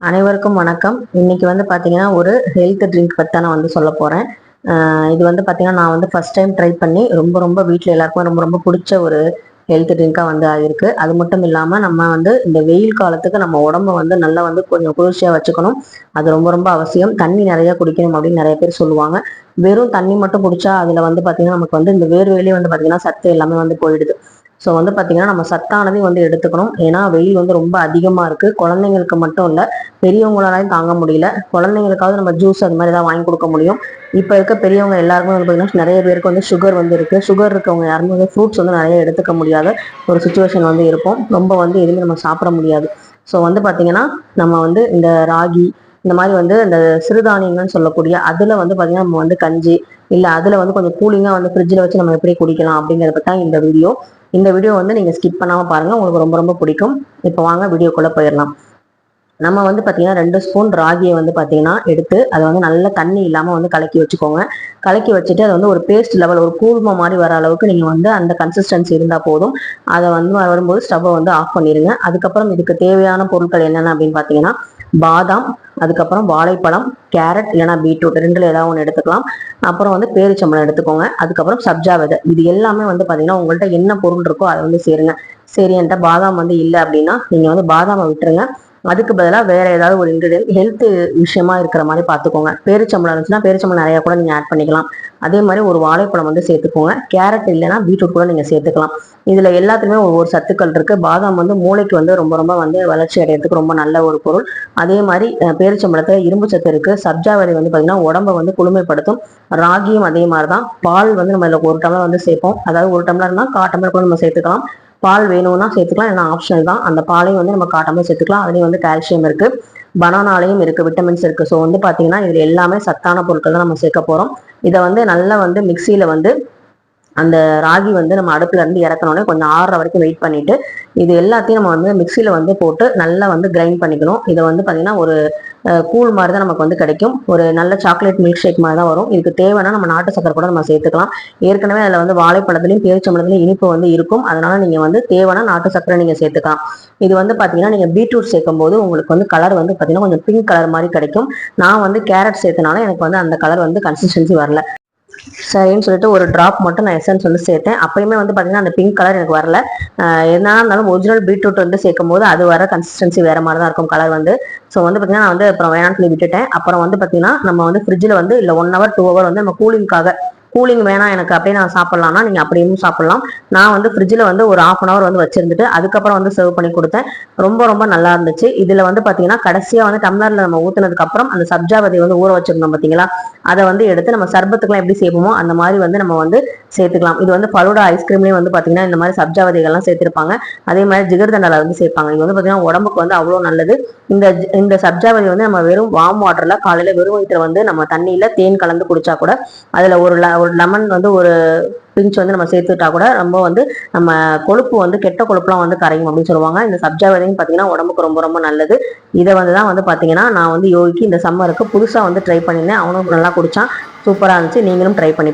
அனைவருக்கும் வணக்கம். இன்னைக்கு வந்து பார்த்தீங்கன்னா ஒரு ஹெல்த் ட்ரிங்க் பற்றி நான் வந்து சொல்ல போகிறேன் இது வந்து பார்த்தீங்கன்னா நான் வந்து ஃபர்ஸ்ட் டைம் ட்ரை பண்ணி ரொம்ப ரொம்ப வீட்டில் எல்லாருக்கும் ரொம்ப ரொம்ப பிடிச்ச ஒரு ஹெல்த் ட்ரிங்காக வந்து ஆகிருக்கு அது மட்டும் இல்லாமல் நம்ம வந்து இந்த வெயில் காலத்துக்கு நம்ம உடம்ப வந்து நல்லா வந்து கொஞ்சம் குளிர்ச்சியாக வச்சுக்கணும். அது ரொம்ப ரொம்ப அவசியம். தண்ணி நிறைய குடிக்கணும் அப்படின்னு நிறைய பேர் சொல்லுவாங்க. வெறும் தண்ணி மட்டும் குடிச்சா அதில் வந்து பார்த்தீங்கன்னா நமக்கு வந்து இந்த வேர்வையிலே வந்து பார்த்தீங்கன்னா சத்து எல்லாமே வந்து போயிடுது. ஸோ வந்து பார்த்திங்கன்னா நம்ம சத்தானதையும் வந்து எடுத்துக்கணும். ஏன்னா வெயில் வந்து ரொம்ப அதிகமாக இருக்குது குழந்தைங்களுக்கு மட்டும் இல்லை பெரியவங்களாலையும் தாங்க முடியல. குழந்தைங்களுக்காவது நம்ம ஜூஸ் அது மாதிரி தான் வாங்கி கொடுக்க முடியும். இப்போ இருக்க பெரியவங்க எல்லாருமே வந்து பார்த்தீங்கன்னா நிறைய பேருக்கு வந்து சுகர் வந்து இருக்குது சுகர் இருக்கவங்க யாருமே வந்து ஃப்ரூட்ஸ் வந்து நிறைய எடுத்துக்க முடியாத ஒரு சுச்சுவேஷன் வந்து இருக்கும் ரொம்ப வந்து எதுவுமே நம்ம சாப்பிட முடியாது. ஸோ வந்து பார்த்திங்கன்னா நம்ம வந்து இந்த ராகி இந்த மாதிரி வந்து இந்த சிறுதானியங்கள்னு சொல்லக்கூடிய அதில் வந்து பார்த்திங்கன்னா நம்ம வந்து கஞ்சி இல்லை அதில் வந்து கொஞ்சம் கூலிங்காக வந்து ஃப்ரிட்ஜில் வச்சு நம்ம எப்படி குடிக்கலாம் அப்படிங்கிறத தான் இந்த வீடியோ இந்த வீடியோ வந்து நீங்கள் ஸ்கிப் பண்ணாமல் பாருங்கள் உங்களுக்கு ரொம்ப ரொம்ப பிடிக்கும். இப்போ வாங்க வீடியோக்குள்ளே போயிடலாம். நம்ம வந்து பார்த்தீங்கன்னா ரெண்டு ஸ்பூன் ராகியை வந்து பார்த்தீங்கன்னா எடுத்து அதை வந்து நல்ல தண்ணி இல்லாமல் வந்து கலக்கி வச்சுக்கோங்க. கலக்கி வச்சுட்டு அதை வந்து ஒரு பேஸ்ட் லெவல் ஒரு கூழ்ம மாதிரி வர அளவுக்கு நீங்கள் வந்து அந்த கன்சிஸ்டன்சி இருந்தால் போதும். அதை வந்து வரும்போது ஸ்டவ்வை வந்து ஆஃப் பண்ணிடுங்க அதுக்கப்புறம் இதுக்கு தேவையான பொருட்கள் என்னென்ன அப்படின்னு பார்த்தீங்கன்னா பாதாம் அதுக்கப்புறம் வாழைப்பழம் கேரட் இல்லைனா பீட்ரூட் ரெண்டுல ஏதாவது ஒன்று எடுத்துக்கலாம். அப்புறம் வந்து பேரிச்சம்பளம் எடுத்துக்கோங்க. அதுக்கப்புறம் சப்ஜா விதை. இது எல்லாமே வந்து பார்த்தீங்கன்னா உங்கள்கிட்ட என்ன பொருள் இருக்கோ அதை வந்து சேருங்க. சரி என்கிட்ட பாதாம் வந்து இல்லை அப்படின்னா நீங்கள் வந்து பாதாமை விட்டுருங்க. அதுக்கு பதிலாக வேற ஏதாவது ஒரு இன்கிரீடியன்ட் ஹெல்த் விஷயமா இருக்கிற மாதிரி பார்த்துக்கோங்க பேரிச்சம்பளம் இருந்துச்சுன்னா பேரிச்சம்பளம் நிறைய கூட நீங்கள் ஆட் பண்ணிக்கலாம். அதே மாதிரி ஒரு வாழைப்பழம் வந்து சேர்த்துக்கோங்க. கேரட் இல்லைன்னா பீட்ரூட் கூட நீங்கள் சேர்த்துக்கலாம். இதில் எல்லாத்துலேயுமே ஒவ்வொரு சத்துக்கள் இருக்கு. பாதாம் வந்து மூளைக்கு வந்து ரொம்ப ரொம்ப வந்து வளர்ச்சி அடையிறதுக்கு ரொம்ப நல்ல ஒரு பொருள். அதே மாதிரி பேரிச்சம்பளத்தில் இரும்பு சத்து இருக்கு. சப்ஜாவரி வந்து பார்த்தீங்கன்னா உடம்பை வந்து குளுமைப்படுத்தும். ராகியும் அதே மாதிரி தான் பால் வந்து நம்ம இதில் ஒரு டம்ளர் வந்து சேர்ப்போம். அதாவது ஒரு டம்ளர்னா கா டம்ளர் கூட நம்ம சேர்த்துக்கலாம். பால் வேணும்னா சேர்த்துக்கலாம். ஏன்னா ஆப்ஷனல் தான். அந்த பாலையும் வந்து நம்ம காட்டாமல் சேர்த்துக்கலாம். அதுலேயும் வந்து கால்சியம் இருக்கு. பனானாலையும் இருக்கு. விட்டமின்ஸ் இருக்கு. ஸோ வந்து பார்த்தீங்கன்னா இதில் எல்லாமே சத்தான பொருட்கள் தான் நம்ம சேர்க்க போகிறோம் இதை வந்து நல்லா வந்து மிக்சியில் வந்து அந்த ராகி வந்து நம்ம அடுப்புல இருந்து இறக்கணுன்னே கொஞ்சம் ஆறுற வரைக்கும் வெயிட் பண்ணிட்டு இது எல்லாத்தையும் நம்ம வந்து மிக்சியில வந்து போட்டு நல்லா வந்து கிரைண்ட் பண்ணிக்கணும். இதை வந்து பார்த்தீங்கன்னா ஒரு கூழ் மாதிரி தான் நமக்கு வந்து கிடைக்கும். ஒரு நல்ல சாக்லேட் மில்க் ஷேக் மாதிரி தான் வரும். இதுக்கு தேவைன்னா நம்ம நாட்டு சக்கரை கூட நம்ம சேர்த்துக்கலாம். ஏற்கனவே அதில் வந்து வாழைப்பழத்துலையும் பேரிச்சம்பழத்துலையும் இனிப்பு வந்து இருக்கும். அதனால நீங்கள் வந்து தேவைன்னா நாட்டு சக்கரை நீங்கள் சேர்த்துக்கலாம். இது வந்து பார்த்தீங்கன்னா நீங்கள் பீட்ரூட் சேர்க்கும் போது உங்களுக்கு வந்து கலர் வந்து பார்த்தீங்கன்னா கொஞ்சம் பிங்க் கலர் மாதிரி கிடைக்கும். நான் வந்து கேரட் சேர்த்தனால எனக்கு வந்து அந்த கலர் வந்து கன்சிஸ்டன்சி வரல. சரின்னு சொல்லிட்டு ஒரு ட்ராப் மட்டும் நான் எசன்ஸ் வந்து சேர்த்தேன். அப்பயுமே வந்து பார்த்தீங்கன்னா அந்த பிங்க் கலர் எனக்கு வரல. என்ன இருந்தாலும் ஒரிஜினல் பீட்ரூட் வந்து சேர்க்கும் போது அது வர கன்சிஸ்டன்சி வேற மாதிரி தான் இருக்கும் கலர் வந்து. ஸோ வந்து பார்த்தீங்கன்னா நான் வந்து அப்புறம் வேணாம்னு சொல்லி விட்டுட்டேன். அப்புறம் வந்து பார்த்தீங்கன்னா நம்ம வந்து ஃப்ரிட்ஜில் வந்து இல்லை ஒன் ஹவர் டூ ஹவர் வந்து நம்ம கூலிங்காக கூலிங் வேணாம் எனக்கு அப்படியே நான் சாப்பிட்லாம்னா நீங்கள் அப்படியும் சாப்பிட்லாம். நான் வந்து ஃப்ரிட்ஜில் வந்து ஒரு ஆஃப் அன் அவர் வந்து வச்சிருந்துட்டு அதுக்கப்புறம் வந்து சர்வ் பண்ணி கொடுத்தேன். ரொம்ப ரொம்ப நல்லா இருந்துச்சு. இதில் வந்து பார்த்தீங்கன்னா கடைசியாக வந்து டம்ளரில் நம்ம ஊற்றுனதுக்கப்புறம் அந்த சப்ஜா வந்து ஊற வச்சுருந்தோம் பார்த்தீங்களா அதை வந்து எடுத்து நம்ம சர்பத்துக்குலாம் எப்படி சேர்ப்போமோ அந்த மாதிரி வந்து நம்ம வந்து சேர்த்துக்கலாம். இது வந்து பலோட ஐஸ்கிரீம்லேயும் வந்து பார்த்தீங்கன்னா இந்த மாதிரி சப்ஜாவதிகள்லாம் சேர்த்துருப்பாங்க. அதே மாதிரி ஜிகர்தண்டாவில் வந்து சேர்ப்பாங்க. இது வந்து பார்த்தீங்கன்னா உடம்புக்கு வந்து அவ்வளோ நல்லது. இந்த இந்த சப்ஜாவதி வந்து நம்ம வெறும் வார்ம் வாட்டரில் காலையில் வெறும் வயிற்றுல வந்து நம்ம தண்ணியில் தேன் கலந்து குடிச்சா கூட அதில் ஒரு ஒரு லெமன் வந்து ஒரு பிஞ்ச் வந்து நம்ம சேர்த்துட்டா கூட ரொம்ப வந்து நம்ம கொழுப்பு வந்து கெட்ட கொழுப்புலாம் வந்து கரையும் அப்படின்னு சொல்லுவாங்க. இந்த சப்ஜா விதையும் பார்த்தீங்கன்னா உடம்புக்கு ரொம்ப ரொம்ப நல்லது. இதை வந்து தான் வந்து பார்த்தீங்கன்னா நான் வந்து யோகிக்கு இந்த சம்மருக்கு புதுசாக வந்து ட்ரை பண்ணியிருந்தேன். அவனும் நல்லா குடித்தான் சூப்பராக இருந்துச்சு. நீங்களும் ட்ரை பண்ணி